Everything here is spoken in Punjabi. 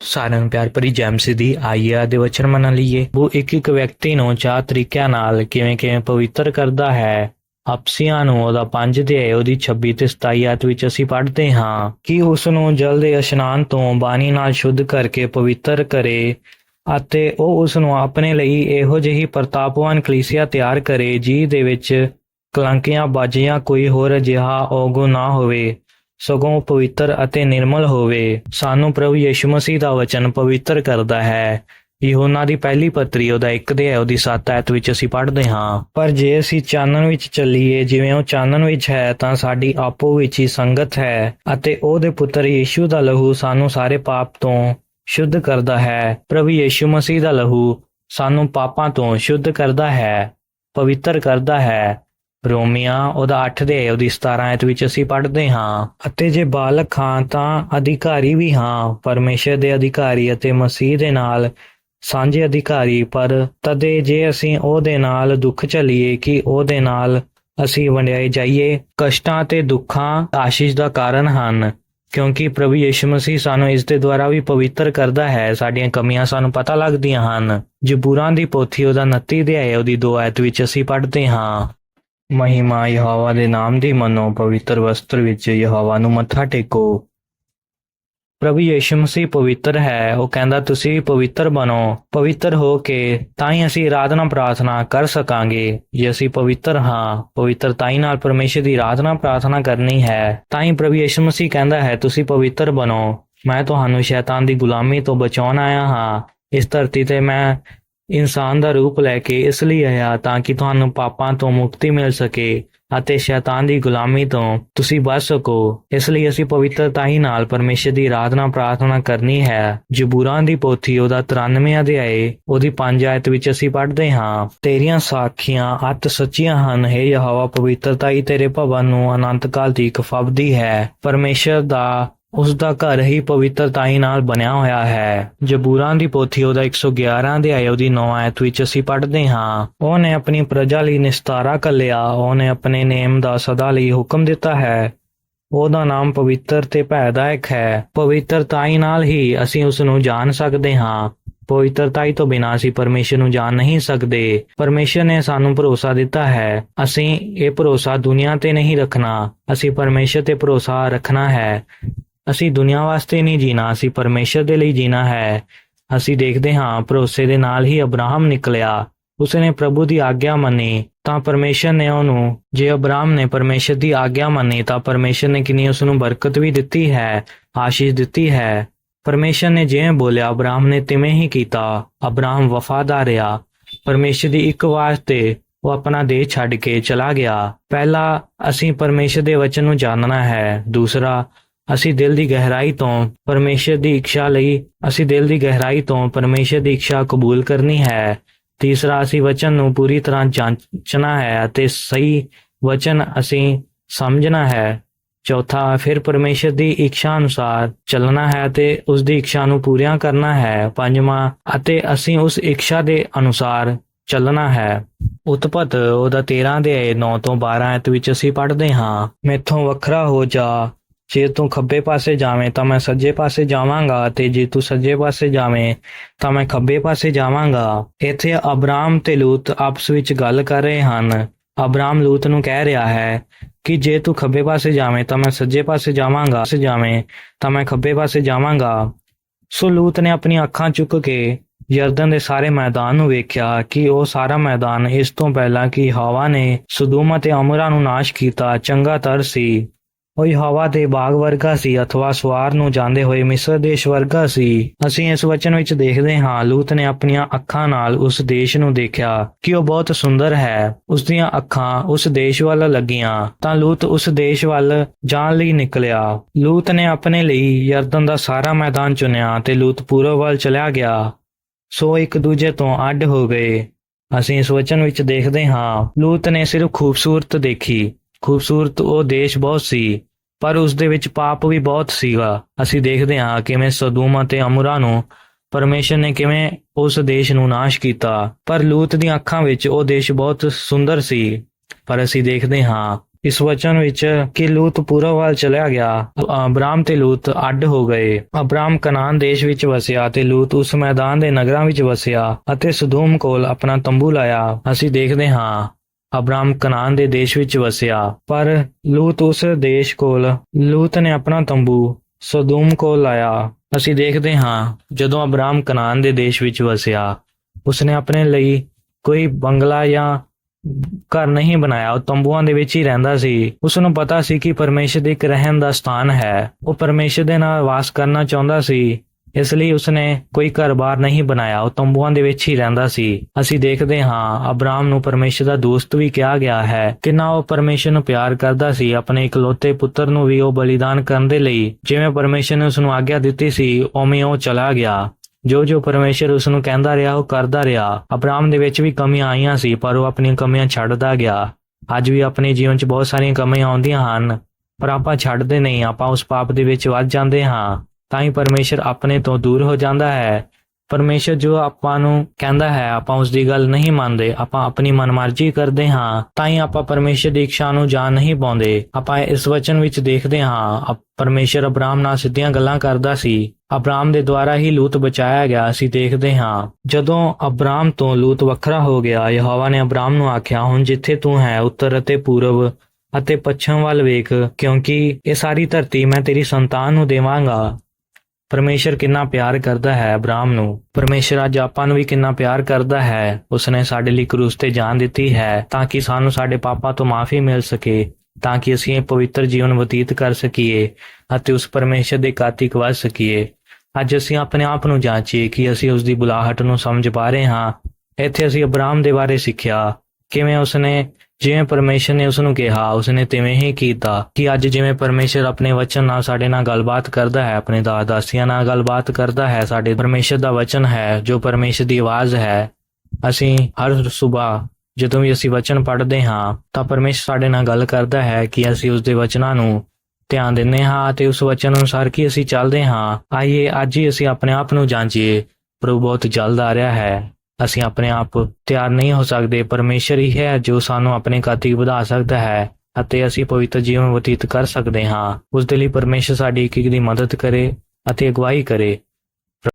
ਸਾਰਿਆਂ ਨੂੰ ਪਿਆਰ ਭਰੀ ਜੈਮਸੀ ਦੀ ਆਈਆ ਦੇ ਵਚਨ ਮੰਨ ਲਈਏ। ਉਹ ਇੱਕ ਇੱਕ ਵਿਅਕਤੀ ਨੂੰ ਚਾਰ ਤਰੀਕਿਆਂ ਨਾਲ ਕਿਵੇਂ ਕਿਵੇਂ ਪਵਿੱਤਰ ਕਰਦਾ ਹੈ, ਆਪਸੀਆਂ ਨੂੰ ਉਹਦਾ 5 ਦੇ ਉਹਦੀ 26 ਤੇ 27 ਆਇਤ ਵਿੱਚ ਅਸੀਂ ਪੜ੍ਹਦੇ ਹਾਂ, ਕਿ ਉਸ ਨੂੰ ਜਲ ਦੇ ਇਸ਼ਨਾਨ ਤੋਂ ਬਾਣੀ ਨਾਲ ਸ਼ੁੱਧ ਕਰਕੇ ਪਵਿੱਤਰ ਕਰੇ, ਅਤੇ ਉਹ ਉਸ ਨੂੰ ਆਪਣੇ ਲਈ ਇਹੋ ਜਿਹੀ ਪ੍ਰਤਾਪਵਾਨ ਕਲੀਸਿਆ ਤਿਆਰ ਕਰੇ ਜਿਹ ਦੇ ਵਿੱਚ ਕਲੰਕੀਆਂ, ਬਾਜੀਆਂ, ਕੋਈ ਹੋਰ ਅਜਿਹਾ ਔਗੁਣ ਨਾ ਹੋਵੇ। ਸਗੋਂ ਪਵਿੱਤਰ ਅਤੇ ਨਿਰਮਲ ਹੋਵੇ। ਸਾਨੂੰ ਪ੍ਰਭੂ ਯਿਸੂ ਮਸੀਹ ਦਾ ਵਚਨ ਪਵਿੱਤਰ ਕਰਦਾ ਹੈ। ਯਹੋਨਾ ਦੀ ਪਹਿਲੀ ਪੱਤਰੀ, ਉਹਦਾ ਇੱਕ ਦੇ ਹੈ, ਉਹਦੀ 7 ਐਤ ਵਿੱਚ ਅਸੀਂ ਪੜ੍ਹਦੇ ਹਾਂ। ਪਰ ਜੇ ਅਸੀਂ ਚਾਨਣ ਵਿੱਚ ਚੱਲੀਏ, ਜਿਵੇਂ ਉਹ ਚਾਨਣ ਵਿੱਚ ਹੈ, ਤਾਂ ਸਾਡੀ ਆਪੋ ਵਿੱਚ ਹੀ ਸੰਗਤ ਹੈ ਅਤੇ ਉਹਦੇ ਪੁੱਤਰ ਯੀਸ਼ੂ ਦਾ ਲਹੂ ਸਾਨੂੰ ਸਾਰੇ ਪਾਪ ਤੋਂ ਸ਼ੁੱਧ ਕਰਦਾ ਹੈ। ਪ੍ਰਭੂ ਯਿਸੂ ਮਸੀਹ ਦਾ ਲਹੂ ਸਾਨੂੰ ਪਾਪਾਂ ਤੋਂ ਸ਼ੁੱਧ ਕਰਦਾ ਹੈ, ਪਵਿੱਤਰ ਕਰਦਾ ਹੈ ਰੋਮੀਆਂ ਉਹਦਾ 8 ਦੇ, ਉਹਦੀ 17 ਐਤ ਵਿੱਚ ਅਸੀਂ ਪੜ੍ਹਦੇ ਹਾਂ। ਅਤੇ ਜੇ ਬਾਲਕ ਹਾਂ ਤਾਂ ਅਧਿਕਾਰੀ ਵੀ ਹਾਂ, ਪਰਮੇਸ਼ਰ ਦੇ ਅਧਿਕਾਰੀ ਅਤੇ ਮਸੀਹ ਦੇ ਨਾਲ ਸਾਂਝੇ ਅਧਿਕਾਰੀ। ਪਰ ਤਦੇ ਜੇ ਅਸੀਂ ਉਹਦੇ ਨਾਲ ਦੁੱਖ ਝੱਲੀਏ ਕਿ ਉਹਦੇ ਨਾਲ ਅਸੀਂ ਵੰਡਿਆਏ ਜਾਈਏ, ਕਸ਼ਟਾਂ ਤੇ ਦੁੱਖਾਂ ਆਸ਼ੀਸ਼ ਦਾ ਕਾਰਨ ਹਨ। ਕਿਉਂਕਿ ਪ੍ਰਭੂ ਯਿਸੂ ਮਸੀਹ ਸਾਨੂੰ ਇਸ ਦੇ ਦੁਆਰਾ ਵੀ ਪਵਿੱਤਰ ਕਰਦਾ ਹੈ, ਸਾਡੀਆਂ ਕਮੀਆਂ ਸਾਨੂੰ ਪਤਾ ਲੱਗਦੀਆਂ ਹਨ। ਜਬੂਰਾਂ ਦੀ ਪੋਥੀ ਉਹਦਾ 29 ਦੇ ਆਏ ਉਹਦੀ 2 ਐਤ ਵਿੱਚ ਅਸੀਂ ਪੜ੍ਹਦੇ ਹਾਂ। ਮਹਿਮਾ ਯਹੋਵਾ ਦੇ ਨਾਮ ਦੀ ਮੰਨੋ, ਪਵਿੱਤਰ ਵਸਤਰ ਵਿੱਚ ਯਹੋਵਾ ਨੂੰ ਮੱਥਾ ਟੇਕੋ। ਪ੍ਰਭੂ ਯਿਸੂ ਮਸੀਹ ਪਵਿੱਤਰ ਹੈ, ਉਹ ਕਹਿੰਦਾ, ਤੁਸੀਂ ਪਵਿੱਤਰ ਬਣੋ, ਪਵਿੱਤਰ ਹੋ ਕੇ ਤਾਂ ਹੀ ਅਸੀਂ ਆਰਾਧਨਾ ਪ੍ਰਾਰਥਨਾ ਕਰ ਸਕਾਂਗੇ। ਜੇ ਅਸੀਂ ਪਵਿੱਤਰ ਹਾਂ ਪਵਿੱਤਰਤਾ ਹੀ ਨਾਲ ਪਰਮੇਸ਼ਰ ਦੀ ਆਰਾਧਨਾ ਪ੍ਰਾਰਥਨਾ ਕਰਨੀ ਹੈ ਤਾਂ ਹੀ ਪ੍ਰਭੂ ਯਿਸੂ ਮਸੀਹ ਕਹਿੰਦਾ ਹੈ, ਤੁਸੀਂ ਪਵਿੱਤਰ ਬਣੋ। ਮੈਂ ਤੁਹਾਨੂੰ ਸ਼ੈਤਾਨ ਦੀ ਗੁਲਾਮੀ ਤੋਂ ਬਚਾਉਣ ਆਇਆ ਹਾਂ। ਇਸ ਧਰਤੀ ਤੇ ਮੈਂ ਇਨਸਾਨ ਦਾ ਰੂਪ ਲੈ ਕੇ ਇਸ ਲਈ ਆਇਆ ਤਾਂ ਕਿ ਤੁਹਾਨੂੰ ਪਾਪਾਂ ਤੋਂ ਮੁਕਤੀ ਮਿਲ ਸਕੇ ਅਤੇ ਸ਼ੈਤਾਨ ਦੀ ਗੁਲਾਮੀ ਤੋਂ ਤੁਸੀਂ ਬਚ ਸਕੋ। ਇਸ ਲਈ ਅਸੀਂ ਪਵਿੱਤਰਤਾ ਹੀ ਨਾਲ ਪਰਮੇਸ਼ਰ ਦੀ ਆਰਾਧਨਾ ਪ੍ਰਾਰਥਨਾ ਕਰਨੀ ਹੈ। ਜਬੂਰਾਂ ਦੀ ਪੋਥੀ ਉਹਦਾ 93 ਅਧਿਆਏ, ਉਹਦੀ 5 ਆਇਤ ਵਿੱਚ ਅਸੀਂ ਪੜ੍ਹਦੇ ਹਾਂ, ਤੇਰੀਆਂ ਸਾਖੀਆਂ ਅਤ ਸੱਚੀਆਂ ਹਨ, ਹੈ ਯਹੋਵਾ, ਪਵਿੱਤਰਤਾ ਹੀ ਤੇਰੇ ਭਵਨ ਨੂੰ ਅਨੰਤ ਕਾਲ ਦੀ ਫਬਦੀ ਹੈ। ਪਰਮੇਸ਼ਰ ਦਾ ਉਸ ਦਾ ਘਰ ਹੀ ਪਵਿੱਤਰਤਾਈ ਨਾਲ ਬਣਿਆ ਹੋਇਆ ਹੈ। ਜਬੂਰਾਂ ਦੀ ਪੋਥੀ ਉਹਦਾ 111 ਦੇ ਆਏ ਉਹਦੀ 9 ਆਇਤ ਵਿੱਚ ਅਸੀਂ ਪੜ੍ਹਦੇ ਹਾਂ। ਉਹਨੇ ਆਪਣੀ ਪ੍ਰਜਾ ਲਈ ਨਿਸਤਾਰਾ ਕੱਲਿਆ ਉਹਨੇ ਆਪਣੇ ਨੇਮ ਦਾ ਸਦਾ ਲਈ ਹੁਕਮ ਦਿੱਤਾ ਹੈ। ਉਹਦਾ ਨਾਮ ਪਵਿੱਤਰ ਤੇ ਭੈਦਾਇਕ ਹੈ। ਪਵਿੱਤਰਤਾਈ ਨਾਲ ਹੀ ਅਸੀਂ ਉਸ ਨੂੰ ਜਾਣ ਸਕਦੇ ਹਾਂ। ਪਵਿੱਤਰਤਾਈ ਤੋਂ ਬਿਨਾਂ ਅਸੀਂ ਪਰਮੇਸ਼ਰ ਨੂੰ ਜਾਣ ਨਹੀਂ ਸਕਦੇ। ਪਰਮੇਸ਼ਰ ਨੇ ਸਾਨੂੰ ਭਰੋਸਾ ਦਿੱਤਾ ਹੈ। ਅਸੀਂ ਇਹ ਭਰੋਸਾ ਦੁਨੀਆ ਤੇ ਨਹੀਂ ਰੱਖਣਾ। ਅਸੀਂ ਪਰਮੇਸ਼ਰ ਤੇ ਭਰੋਸਾ ਰੱਖਣਾ ਹੈ। ਅਸੀਂ ਦੁਨੀਆ ਵਾਸਤੇ ਨਹੀਂ ਜੀਣਾ, ਅਸੀਂ ਪਰਮੇਸ਼ਰ ਦੇ ਲਈ ਜੀਣਾ ਹੈ। ਅਸੀਂ ਦੇਖਦੇ ਹਾਂ, ਭਰੋਸੇ ਦੇ ਨਾਲ ਹੀ ਅਬਰਾਹਮ ਨਿਕਲਿਆ। ਉਸਨੇ ਪ੍ਰਭੂ ਦੀ ਆਗਿਆ ਮੰਨੀ, ਤਾਂ ਪਰਮੇਸ਼ਰ ਨੇ ਉਹਨੂੰ, ਜੇ ਅਬਰਾਹਮ ਨੇ ਪਰਮੇਸ਼ਰ ਦੀ ਆਗਿਆ ਮੰਨੀ, ਤਾਂ ਪਰਮੇਸ਼ਰ ਨੇ ਕਿੰਨੀ ਉਸ ਨੂੰ ਬਰਕਤ ਵੀ ਦਿੱਤੀ ਹੈ, ਆਸ਼ੀਸ਼ ਦਿੱਤੀ ਹੈ। ਪਰਮੇਸ਼ਰ ਨੇ ਜਿਵੇਂ ਬੋਲਿਆ, ਅਬਰਾਹਮ ਨੇ ਤਿਵੇਂ ਹੀ ਕੀਤਾ। ਅਬਰਾਹਮ ਵਫਾਦਾਰ ਰਿਹਾ ਪਰਮੇਸ਼ਰ ਦੀ ਇੱਕ ਆਵਾਜ਼ ਤੇ ਉਹ ਆਪਣਾ ਦੇਹ ਛੱਡ ਕੇ ਚਲਾ ਗਿਆ। ਪਹਿਲਾ, ਅਸੀਂ ਪਰਮੇਸ਼ਰ ਦੇ ਵਚਨ ਨੂੰ ਜਾਣਨਾ ਹੈ। ਦੂਸਰਾ ਅਸੀਂ ਦਿਲ ਦੀ ਗਹਿਰਾਈ ਤੋਂ ਪਰਮੇਸ਼ਰ ਦੀ ਇੱਛਾ ਲਈ, ਅਸੀਂ ਦਿਲ ਦੀ ਗਹਿਰਾਈ ਤੋਂ ਪਰਮੇਸ਼ਰ ਦੀ ਇੱਛਾ ਕਬੂਲ ਕਰਨੀ ਹੈ। ਤੀਸਰਾ, ਅਸੀਂ ਵਚਨ ਨੂੰ ਪੂਰੀ ਤਰ੍ਹਾਂ ਜਾਂਚਣਾ ਹੈ ਅਤੇ ਸਹੀ ਵਚਨ ਅਸੀਂ ਸਮਝਣਾ ਹੈ। ਚੌਥਾ, ਫਿਰ ਪਰਮੇਸ਼ਰ ਦੀ ਇੱਛਾ ਅਨੁਸਾਰ ਚੱਲਣਾ ਹੈ ਤੇ ਉਸ ਦੀ ਇੱਛਾ ਨੂੰ ਪੂਰੀਆਂ ਕਰਨਾ ਹੈ। ਪੰਜਵਾਂ, ਅਤੇ ਅਸੀਂ ਉਸ ਇੱਛਾ ਦੇ ਅਨੁਸਾਰ ਚੱਲਣਾ ਹੈ। ਉਤਪਤ ਉਹਦਾ 13 ਦੇ 9 ਤੋਂ 12 ਐਤ ਵਿੱਚ ਅਸੀਂ ਪੜ੍ਹਦੇ ਹਾਂ। ਮੈਥੋਂ ਵੱਖਰਾ ਹੋ ਜਾ ਜੇ ਤੂੰ ਖੱਬੇ ਪਾਸੇ ਜਾਵੇਂ ਤਾਂ ਮੈਂ ਸੱਜੇ ਪਾਸੇ ਜਾਵਾਂਗਾ ਤੇ ਜੇ ਤੂੰ ਸੱਜੇ ਪਾਸੇ ਜਾਵੇਂ ਤਾਂ ਮੈਂ ਖੱਬੇ ਪਾਸੇ ਜਾਵਾਂਗਾ। ਇੱਥੇ ਅਬਰਾਮ ਤੇ ਲੂਤ ਆਪਸ ਵਿੱਚ ਗੱਲ ਕਰ ਰਹੇ ਹਨ। ਅਬਰਾਮ ਲੂਤ ਨੂੰ ਕਹਿ ਰਿਹਾ ਹੈ ਕਿ ਜੇ ਤੂੰ ਖੱਬੇ ਪਾਸੇ ਜਾਵੇਂ ਤਾਂ ਮੈਂ ਸੱਜੇ ਪਾਸੇ ਜਾਵਾਂਗਾ। ਸੇ ਜਾਵੇਂ ਤਾਂ ਮੈਂ ਖੱਬੇ ਪਾਸੇ ਜਾਵਾਂਗਾ। ਸੋ ਲੂਤ ਨੇ ਆਪਣੀਆਂ ਅੱਖਾਂ ਚੁੱਕ ਕੇ ਯਰਦਨ ਦੇ ਸਾਰੇ ਮੈਦਾਨ ਨੂੰ ਵੇਖਿਆ ਕਿ ਉਹ ਸਾਰਾ ਮੈਦਾਨ ਇਸ ਤੋਂ ਪਹਿਲਾਂ ਕਿ ਹਵਾ ਨੇ ਸੁਦੂਮਾ ਤੇ ਅਮਰਾ ਨੂੰ ਨਾਸ਼ ਕੀਤਾ। ਚੰਗਾ ਤਰ ਸੀ। ਉਹ ਹਵਾ ਦੇ ਬਾਗ ਵਰਗਾ ਸੀ, ਅਥਵਾ ਸਵਾਰ ਨੂੰ ਜਾਂਦੇ ਹੋਏ ਮਿਸਰ ਦੇਸ਼ ਵਰਗਾ ਸੀ। ਅਸੀਂ ਇਸ ਵਚਨ ਵਿੱਚ ਦੇਖਦੇ ਹਾਂ, ਲੂਤ ਨੇ ਆਪਣੀਆਂ ਅੱਖਾਂ ਨਾਲ ਉਸ ਦੇਸ਼ ਨੂੰ ਦੇਖਿਆ ਕਿ ਉਹ ਬਹੁਤ ਸੁੰਦਰ ਹੈ। ਉਸ ਦੀਆਂ ਅੱਖਾਂ ਉਸ ਦੇਸ਼ ਵੱਲ ਲੱਗੀਆਂ, ਤਾਂ ਲੂਤ ਉਸ ਦੇਸ਼ ਵੱਲ ਜਾਣ ਲਈ ਨਿਕਲਿਆ। ਲੂਤ ਨੇ ਆਪਣੇ ਲਈ ਯਰਦਨ ਦਾ ਸਾਰਾ ਮੈਦਾਨ ਚੁਣਿਆ ਤੇ ਲੂਤ ਪੂਰਬ ਵੱਲ ਚਲਿਆ ਗਿਆ। ਸੋ ਇੱਕ ਦੂਜੇ ਤੋਂ ਅੱਡ ਹੋ ਗਏ। ਅਸੀਂ ਇਸ ਵਚਨ ਵਿੱਚ ਦੇਖਦੇ ਹਾਂ, ਲੂਤ ਨੇ ਸਿਰਫ ਖੂਬਸੂਰਤ ਦੇਖੀ। ਖੂਬਸੂਰਤ ਉਹ ਦੇਸ਼ ਬਹੁਤ ਸੀ, ਪਰ ਉਸ ਦੇ ਵਿੱਚ ਪਾਪ ਵੀ ਬਹੁਤ ਸੀਗਾ। ਅਸੀਂ ਦੇਖਦੇ ਹਾਂ ਕਿਵੇਂ ਸਦੂਮ ਅਤੇ ਅਮੁਰਾ ਨੂੰ ਪਰਮੇਸ਼ਰ ਨੇ ਕਿਵੇਂ ਉਸ ਦੇਸ਼ ਨੂੰ ਨਾਸ਼ ਕੀਤਾ। ਪਰ ਲੂਤ ਦੀਆਂ ਅੱਖਾਂ ਵਿੱਚ ਉਹ ਦੇਸ਼ ਬਹੁਤ ਸੁੰਦਰ ਸੀ। ਪਰ ਅਸੀਂ ਦੇਖਦੇ ਹਾਂ ਇਸ ਵਚਨ ਵਿੱਚ ਕਿ ਲੂਤ ਪੂਰਬ ਵੱਲ ਚਲਿਆ ਗਿਆ। ਅਬਰਾਮ ਤੇ ਲੂਤ ਅੱਡ ਹੋ ਗਏ। ਅਬਰਾਮ ਕਨਾਨ ਦੇਸ਼ ਵਿੱਚ ਵਸਿਆ ਤੇ ਲੂਤ ਉਸ ਮੈਦਾਨ ਦੇ ਨਗਰਾਂ ਵਿੱਚ ਵਸਿਆ ਅਤੇ ਸਦੂਮ ਕੋਲ ਆਪਣਾ ਤੰਬੂ ਲਾਇਆ। ਅਸੀਂ ਦੇਖਦੇ ਹਾਂ ਅਬਰਾਮ ਕਨਾਨ ਦੇ ਦੇਸ਼ ਵਿੱਚ ਵਸਿਆ, ਪਰ ਲੂਤ ਉਸ ਦੇਸ਼ ਕੋਲ, ਲੂਤ ਨੇ ਆਪਣਾ ਤੰਬੂ ਸਦੋਮ ਕੋਲ ਲਾਇਆ। ਅਸੀਂ ਦੇਖਦੇ ਹਾਂ, ਜਦੋਂ ਅਬਰਾਮ ਕਨਾਨ ਦੇ ਦੇਸ਼ ਵਿੱਚ ਵਸਿਆ, ਉਸਨੇ ਆਪਣੇ ਲਈ ਕੋਈ ਬੰਗਲਾ ਜਾਂ ਘਰ ਨਹੀਂ ਬਣਾਇਆ, ਉਹ ਤੰਬੂਆਂ ਦੇ ਵਿੱਚ ਹੀ ਰਹਿੰਦਾ ਸੀ। ਉਸ ਨੂੰ ਪਤਾ ਸੀ ਕਿ ਪਰਮੇਸ਼ਰ ਦੇ ਇੱਕ ਰਹਿਣ ਦਾ ਸਥਾਨ ਹੈ। ਉਹ ਪਰਮੇਸ਼ਰ ਦੇ ਨਾਲ ਵਾਸ ਕਰਨਾ ਚਾਹੁੰਦਾ ਸੀ। ਇਸ ਲਈ ਉਸਨੇ ਕੋਈ ਘਰ-ਬਾਰ ਨਹੀਂ ਬਣਾਇਆ, ਉਹ ਤੰਬੂਆਂ ਦੇ ਵਿੱਚ ਹੀ ਰਹਿੰਦਾ ਸੀ। ਅਸੀਂ ਦੇਖਦੇ ਹਾਂ, ਅਬਰਾਮ ਨੂੰ ਪਰਮੇਸ਼ਰ ਦਾ ਦੋਸਤ ਵੀ ਕਿਹਾ ਗਿਆ ਹੈ। ਕਿੰਨਾ ਉਹ ਪਰਮੇਸ਼ਰ ਨੂੰ ਪਿਆਰ ਕਰਦਾ ਸੀ, ਆਪਣੇ ਇਕਲੌਤੇ ਪੁੱਤਰ ਨੂੰ ਵੀ ਉਹ ਬਲੀਦਾਨ ਕਰਨ ਦੇ ਲਈ। ਜਿਵੇਂ ਪਰਮੇਸ਼ਰ ਨੇ ਉਸ ਨੂੰ ਆਗਿਆ ਦਿੱਤੀ ਸੀ, ਉਵੇਂ ਉਹ ਚਲਾ ਗਿਆ। ਜੋ ਜੋ ਪਰਮੇਸ਼ਰ ਉਸ ਨੂੰ ਕਹਿੰਦਾ ਰਿਹਾ, ਉਹ ਕਰਦਾ ਰਿਹਾ। ਅਬਰਾਮ ਦੇ ਵਿੱਚ ਵੀ ਕਮੀਆਂ ਆਈਆਂ ਸੀ, ਪਰ ਉਹ ਆਪਣੀਆਂ ਕਮੀਆਂ ਛੱਡਦਾ ਗਿਆ। ਅੱਜ ਵੀ ਆਪਣੇ ਜੀਵਨ 'ਚ ਬਹੁਤ ਸਾਰੀਆਂ ਕਮੀਆਂ ਆਉਂਦੀਆਂ ਹਨ, ਪਰ ਆਪਾਂ ਛੱਡਦੇ ਨਹੀਂ, ਆਪਾਂ ਉਸ ਪਾਪ ਦੇ ਵਿੱਚ ਵੱਜ ਜਾਂਦੇ ਹਾਂ। ਤਾਂ ਹੀ ਪਰਮੇਸ਼ਰ ਆਪਣੇ ਤੋਂ ਦੂਰ ਹੋ ਜਾਂਦਾ ਹੈ। ਪਰਮੇਸ਼ਰ ਜੋ ਆਪਾਂ ਨੂੰ ਕਹਿੰਦਾ ਹੈ, ਆਪਾਂ ਉਸ ਦੀ ਗੱਲ ਨਹੀਂ ਮੰਨਦੇ, ਆਪਾਂ ਆਪਣੀ ਮਨਮਰਜ਼ੀ ਕਰਦੇ ਹਾਂ, ਤਾਂ ਹੀ ਆਪਾਂ ਪਰਮੇਸ਼ਰ ਦੀ ਇੱਛਾ ਨੂੰ ਜਾਣ ਨਹੀਂ ਪਾਉਂਦੇ। ਆਪਾਂ ਇਸ ਵਚਨ ਵਿੱਚ ਦੇਖਦੇ ਹਾਂ ਅ- ਪਰਮੇਸ਼ਰ ਅਬਰਾਮ ਨਾਲ ਸਿੱਧੀਆਂ ਗੱਲਾਂ ਕਰਦਾ ਸੀ। ਅਬਰਾਮ ਦੇ ਦੁਆਰਾ ਹੀ ਲੂਤ ਬਚਾਇਆ ਗਿਆ, ਅਸੀਂ ਦੇਖਦੇ ਹਾਂ। ਜਦੋਂ ਅਬਰਾਮ ਤੋਂ ਲੂਤ ਵੱਖਰਾ ਹੋ ਗਿਆ, ਯਹੋਵਾ ਨੇ ਅਬਰਾਮ ਨੂੰ ਆਖਿਆ, ਹੁਣ ਜਿੱਥੇ ਤੂੰ ਹੈ, ਉੱਤਰ ਅਤੇ ਪੂਰਬ ਅਤੇ ਪੱਛਮ ਵੱਲ ਵੇਖ, ਕਿਉਂਕਿ ਇਹ ਸਾਰੀ ਧਰਤੀ ਮੈਂ ਤੇਰੀ ਸੰਤਾਨ ਨੂੰ ਦੇਵਾਂਗਾ। ਪਰਮੇਸ਼ਰ ਕਿੰਨਾ ਪਿਆਰ ਕਰਦਾ ਹੈ ਅਬਰਾਮ ਨੂੰ। ਪਰਮੇਸ਼ਰ ਅੱਜ ਆਪਾਂ ਨੂੰ ਵੀ ਕਿੰਨਾ ਪਿਆਰ ਕਰਦਾ ਹੈ। ਉਸਨੇ ਸਾਡੇ ਲਈ ਕਰੂਸ ਤੇ ਜਾਨ ਦਿੱਤੀ ਹੈ ਤਾਂ ਕਿ ਸਾਨੂੰ ਸਾਡੇ ਪਾਪਾਂ ਤੋਂ ਮਾਫੀ ਮਿਲ ਸਕੇ, ਤਾਂ ਕਿ ਅਸੀਂ ਇਹ ਪਵਿੱਤਰ ਜੀਵਨ ਬਤੀਤ ਕਰ ਸਕੀਏ ਅਤੇ ਉਸ ਪਰਮੇਸ਼ਰ ਦੇ ਕਾਤਿਕ ਵੱਜ ਸਕੀਏ। ਅੱਜ ਅਸੀਂ ਆਪਣੇ ਆਪ ਨੂੰ ਜਾਂਚੀਏ ਕਿ ਅਸੀਂ ਉਸ ਦੀ ਬੁਲਾਹਟ ਨੂੰ ਸਮਝ ਪਾ ਰਹੇ ਹਾਂ। ਇੱਥੇ ਅਸੀਂ ਅਬਰਾਮ ਦੇ ਬਾਰੇ ਸਿੱਖਿਆ। ਕਿਵੇਂ ਉਸਨੇ ਜਿਵੇਂ ਪਰਮੇਸ਼ਰ ਨੇ ਉਸ ਨੂੰ ਕਿਹਾ, ਉਸਨੇ ਤਿਵੇਂ ਹੀ ਕੀਤਾ ਕਿ ਅੱਜ ਜਿਵੇਂ ਪਰਮੇਸ਼ਰ ਆਪਣੇ ਵਚਨ ਨਾਲ ਸਾਡੇ ਨਾਲ ਗੱਲਬਾਤ ਕਰਦਾ ਹੈ, ਆਪਣੇ ਦਾਸ ਦਾਸੀਆਂ ਨਾਲ ਗੱਲਬਾਤ ਕਰਦਾ ਹੈ, ਸਾਡੇ ਪਰਮੇਸ਼ਰ ਦਾ ਵਚਨ ਹੈ, ਜੋ ਪਰਮੇਸ਼ਰ ਦੀ ਆਵਾਜ਼ ਹੈ, ਅਸੀਂ ਹਰ ਸਵੇਰ ਜਦੋਂ ਵੀ ਅਸੀਂ ਵਚਨ ਪੜ੍ਹਦੇ ਹਾਂ, ਤਾਂ ਪਰਮੇਸ਼ਰ ਸਾਡੇ ਨਾਲ ਗੱਲ ਕਰਦਾ ਹੈ ਕਿ ਅਸੀਂ ਉਸ ਦੇ ਵਚਨਾਂ ਨੂੰ ਧਿਆਨ ਦਿੰਦੇ ਹਾਂ ਅਤੇ ਉਸ ਵਚਨ ਅਨੁਸਾਰ ਕੀ ਅਸੀਂ ਚੱਲਦੇ ਹਾਂ। ਆਈਏ, ਅੱਜ ਹੀ ਅਸੀਂ ਆਪਣੇ ਆਪ ਨੂੰ ਜਾਂਚੀਏ, ਪ੍ਰਭੂ ਬਹੁਤ ਜਲਦ ਆ ਰਿਹਾ ਹੈ। ਅਸੀਂ ਆਪਣੇ ਆਪ ਤਿਆਰ ਨਹੀਂ ਹੋ ਸਕਦੇ। ਪਰਮੇਸ਼ਰ ਹੀ ਹੈ ਜੋ ਸਾਨੂੰ ਆਪਣੇ ਕਾਤਿਕ ਵਧਾ ਸਕਦਾ ਹੈ ਅਤੇ ਅਸੀਂ ਪਵਿੱਤਰ ਜੀਵਨ ਬਤੀਤ ਕਰ ਸਕਦੇ ਹਾਂ। ਉਸ ਦੇ ਲਈ ਪਰਮੇਸ਼ਰ ਸਾਡੀ ਇੱਕ ਇੱਕ ਦੀ ਮਦਦ ਕਰੇ ਅਤੇ ਅਗਵਾਈ ਕਰੇ।